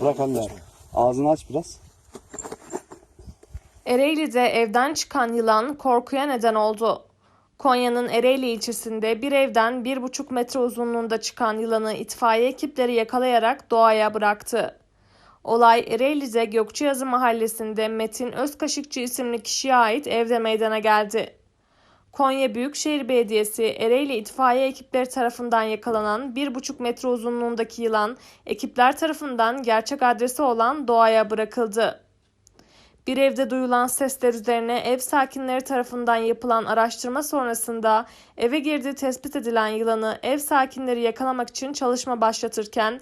Bırak anne. Ağzını aç biraz. Ereğli'de evden çıkan yılan korkuya neden oldu. Konya'nın Ereğli ilçesinde bir evden 1,5 metre uzunluğunda çıkan yılanı itfaiye ekipleri yakalayarak doğaya bıraktı. Olay Ereğli'de Gökçeazı mahallesinde Metin Özkaşıkçı isimli kişiye ait evde meydana geldi. Konya Büyükşehir Belediyesi Ereğli itfaiye ekipleri tarafından yakalanan 1,5 metre uzunluğundaki yılan ekipler tarafından gerçek adresi olan doğaya bırakıldı. Bir evde duyulan sesler üzerine ev sakinleri tarafından yapılan araştırma sonrasında eve girdiği tespit edilen yılanı ev sakinleri yakalamak için çalışma başlatırken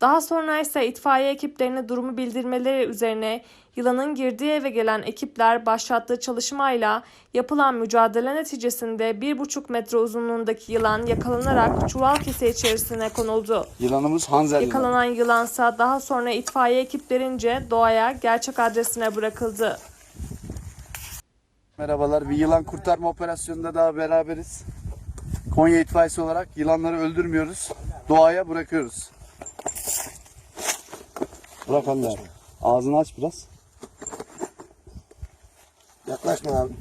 daha sonra ise itfaiye ekiplerine durumu bildirmeleri üzerine yılanın girdiği eve gelen ekipler başlattığı çalışmayla yapılan mücadele neticesinde 1,5 metre uzunluğundaki yılan yakalanarak çuval kese içerisine konuldu. Yılanımız Hanzer yılanı. Yakalanan yılansa daha sonra itfaiye ekiplerince doğaya gerçek adresine bırakıldı. Merhabalar. Bir yılan kurtarma operasyonunda daha beraberiz. Konya itfaiyesi olarak yılanları öldürmüyoruz. Doğaya bırakıyoruz. Bırak anne. Ağzını aç biraz. Yaklaşma abi.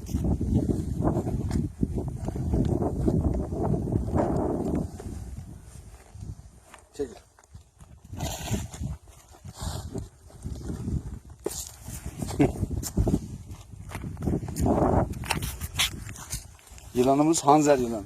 Çekil. Yılanımız Hanzer yılanı.